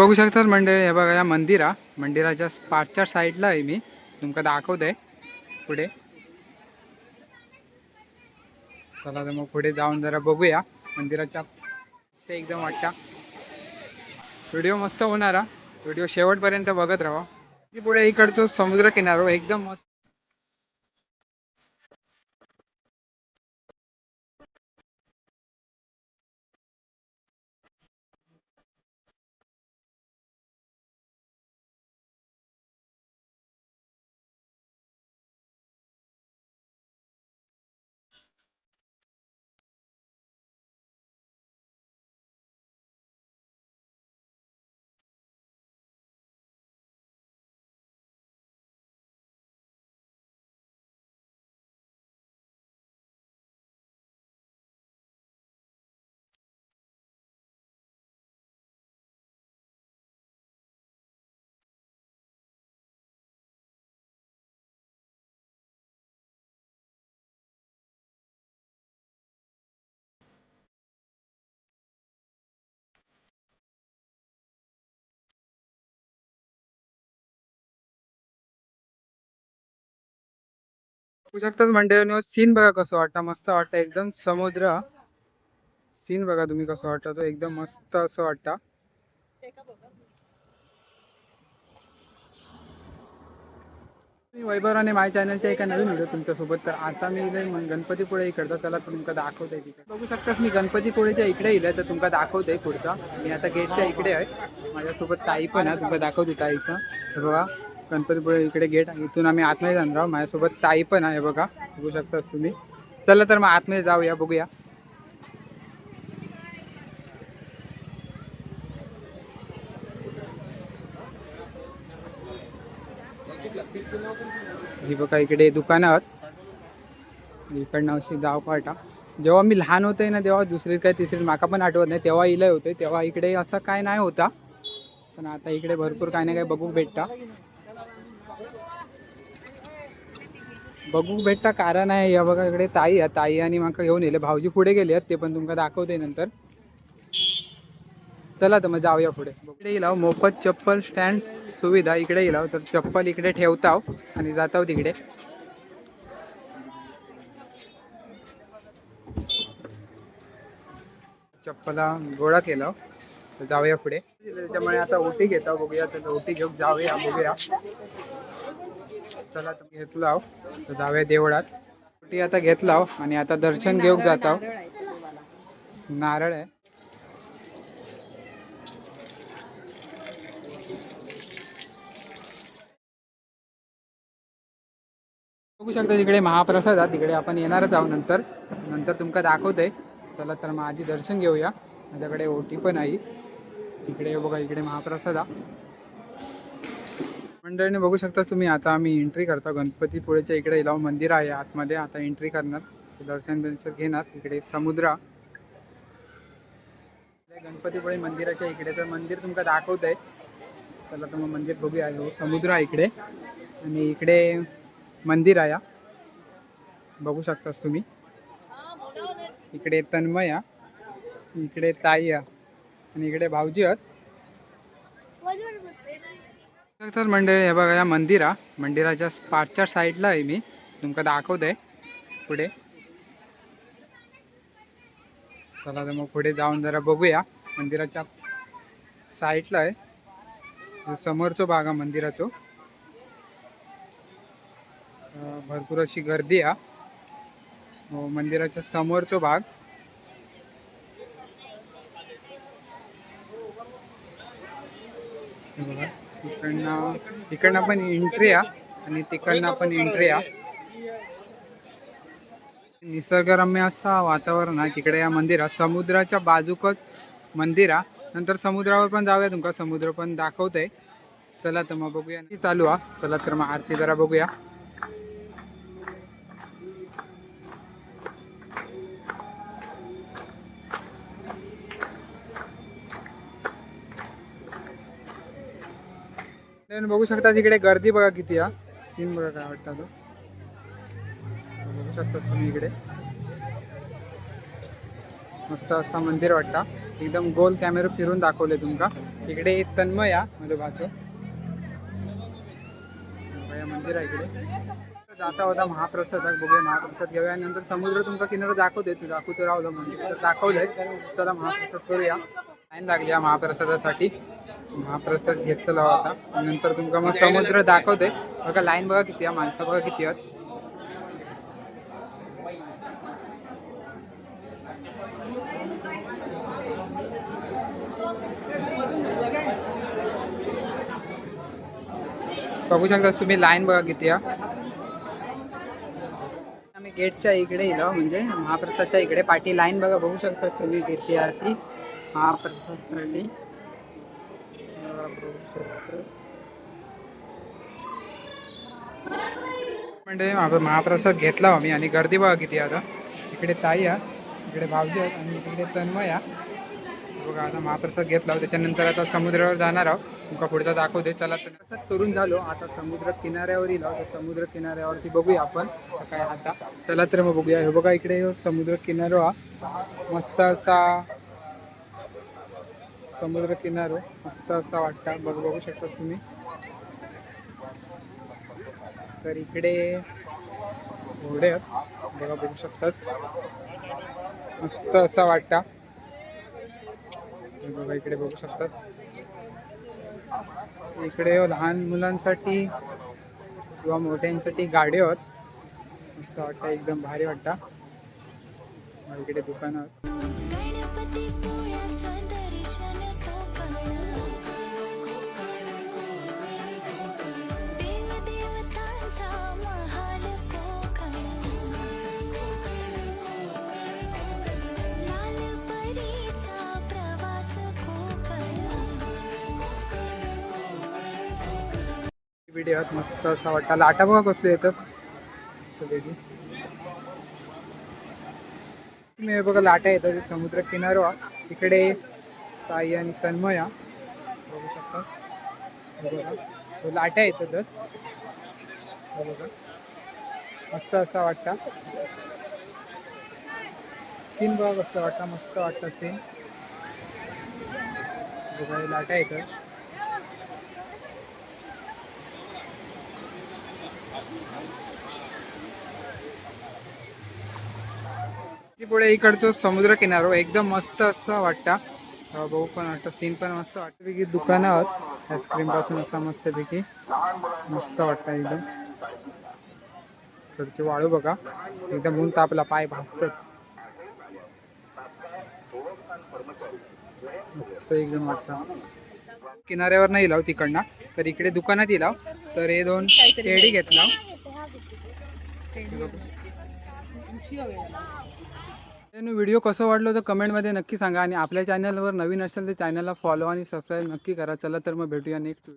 बघू शकतात मंडळी हे बघा या मंदिरा मंदिराच्या पाचच्या साईडला आहे मी. तुमका दाखवतंय. पुढे. चला तर मग पुढे जाऊन जरा बघूया. मंदिराच्या एकदम वाटता. व्हिडिओ मस्त होणारा. व्हिडिओ शेवटपर्यंत बघत राहा. की पुढे इकडचं समुद्र किनारो एकदम मस्त. बघू शकताच मंडळी सीन बघा कसं वाटतं मस्त वाटतं. एकदम समुद्र. सीन बघा तुम्ही कसं वाटतं तो एकदम मस्त असं वाटतं. मी वैभव आणि माझ्या चॅनलच्या एका नवीन व्हिडिओ तुमच्यासोबत. तर आता मी इथे गणपतीपुळे इकडचा चला तुमका दाखवतोय तिकडे. बघू शकतास मी गणपतीपुळेच्या इकडे इले तर तुमका दाखवतोय पुढचा. मी आता गेटच्या इकडे आहे. माझ्यासोबत ताई पण आहे तुमका दाखवते ताईचं. हे बघा गणपतीपुळे इकडे गेट आहे. इथून आम्ही आतमध्ये जाणार आहोत. माझ्यासोबत ताई पण आहे बघा. बघू शकतास तुम्ही. चला तर मग आतमध्ये जाऊया बघूया. ही बघा इकडे दुकानं आहोत इकडनं अशी गावपाटा जेव्हा मी लहान होते ना तेव्हा दुसरी काय तिसरी माका पण आठवत नाही. तेव्हा इलय होते. तेव्हा इकडे असं काय नाही होता. पण आता इकडे भरपूर काय ना काय बघू भेटता. बघू भेटता. कारण आहे या बघा इकडे ताई आहे ताई आणि माका घेऊन येले. भाऊजी पुढे गेले आहेत. ते पण तुमका दाखवते नंतर. चला तर मग जाऊया पुढे. इकडे येईल मोफत चप्पल स्टँड सुविधा. इकडे येईल तर चप्पल इकडे ठेवताव आणि जाताव तिकडे. चप्पला गोळा केला तर जाऊया पुढे. त्याच्यामुळे आता ओटी घेता बघूया. तर ओटी घेऊन जाऊया बघूया. चला तुम्ही घेतलो आहो. तर जाऊया देवळात. ओटी आता घेतला आणि आता दर्शन घेऊन आहो. नारळ आहे. बघू शकता तिकडे महाप्रसाद आहे. तिकडे आपण येणारच आहोत नंतर. नंतर तुमका दाखवते. चला तर मग आधी दर्शन घेऊया. माझ्याकडे ओटी पण आहे. इकडे बघा इकडे महाप्रसाद आहे. मंडळीने बघू शकता तुम्ही आता आम्ही एंट्री करतो. गणपतीपुळेच्या इकडे इलाव मंदिर आहे. आतमध्ये आता एंट्री करणार. दर्शन बिर्शन घेणार. इकडे समुद्र. गणपतीपुळे मंदिराच्या इकडे तर मंदिर तुमका दाखवत आहे चला तर मग मंदिर बघूया. हो समुद्र आहे इकडे. आणि इकडे मंदिर आहे. बघू शकतास तुम्ही. इकडे तन्मय इकडे ताई आणि इकडे भाऊजी आहेत. तर मंडळी हे बघा या मंदिर आहे मंदिराच्या पाठच्या साईडला आहे मी. तुमका दाखवतंय. पुढे. चला तर मग पुढे जाऊन जरा बघूया. मंदिराच्या साईडला आहे. समोरचो भाग आहे मंदिराचो. भरपूर अशी गर्दी आहे. हो, मंदिराच्या समोरचो भाग. बघा. इकडनं इकडनं पण एंट्री आहे आणि तिकडनं पण एंट्री आहे. निसर्गरम्य असा वातावरण आहे. तिकडे या मंदिरात समुद्राच्या बाजूकच मंदिर आहे. नंतर समुद्रावर पण जाऊया तुमका समुद्र पण दाखवतंय. चला तर मग बघूया. चालू आहे. चला तर मग आरती जरा बघूया. तुम्ही बघू शकता तिकडे गर्दी बघा किती हा सीन बघा काय वाटतं तो. बघू शकतास तुम्ही इकडे. मस्त असं मंदिर वाटता. एकदम गोल कॅमेरा फिरून दाखवले तुमका. इकडे तन्मया माझ्या भाचो मंदिर आहे इकडे. जाता होता महाप्रसादाक बघूया महाप्रसाद घेऊया. नंतर समुद्र तुमका किनारा दाखवते तू दाखवतो राहुलं मंदिर तर दाखवलंय. चला महाप्रसाद करूया. लाईन लागली या महाप्रसादासाठी. महाप्रसाद घेतलेला होता. नंतर तुमका मग समुद्र दाखवते बघा लाईन बघा किती आहे माणसं बघा किती आहेत. बघू शकता तुम्ही लाईन बघा किती आहे. आम्ही गेटच्या इकडे येलो म्हणजे महाप्रसादच्या इकडे पाठी लाईन बघा बघू शकता तुम्ही किती आहे ती. महाप्रसादसाठी म्हणजे महाप्रसाद घेतला आम्ही आणि गर्दी बघा किती आता. इकडे ताई आहे इकडे भावजी आहेत आणि इकडे तन्मय बघा आता महाप्रसाद घेतला त्याच्यानंतर आता समुद्रावर जाणार आहोत. तुमका पुढचा दाखवते चला प्रसाद करून झालो. आता समुद्र किनाऱ्यावर येलो तर समुद्र किनाऱ्यावरती बघूया आपण. सकाळी आता. चला तर मग बघूया. हे बघा इकडे समुद्र किनारा. मस्त असा समुद्र किनारो मस्त असा वाटता. बघ बघू शकतास तुम्ही. तर इकडे घोडे आहेत बघा बघू शकतास. मस्त असा वाटता. बघा इकडे बघू शकतास. इकडे हो, लहान मुलांसाठी किंवा मोठ्यांसाठी गाड्या आहेत. असं वाटतं एकदम भारी वाटतं. इकडे दुकान व्हिडिओ आहेत मस्त असा वाटतं लाटा बघा कसले येतं. मस्त पैकी तुम्ही हे बघा लाटा येतात समुद्र किनारो तिकडे ताई आणि तन्मया. बघू शकता. बघा. लाटा येतात बघा. मस्त असा वाटता. सीन बघा कसं वाटतं. मस्त वाटतं सीन बघा लाटा येतात. पुढे इकडचं समुद्र किनारो एकदम मस्त असं वाटतं. भाऊ बघू पण वाटतं सीन पण मस्त वाटतं पैकी दुकानं आहोत आईस्क्रीमपासून असं मस्त पैकी मस्त वाटतं एकदम. इकडची वाळू बघा. एकदम ऊन तापला पाय भासत मस्त एकदम वाटतं. किनाऱ्यावर नाही लाव तिकडनं. तर इकडे दुकानात येलाव तर हे दोन केळी घेतला. व्हिडिओ कसं वाटलं तर कमेंटमध्ये नक्की सांगा आणि आपल्या चॅनलवर नवीन असेल तर चॅनलला फॉलो आणि सबस्क्राईब नक्की करा. चला तर मग भेटूया नेक्स्ट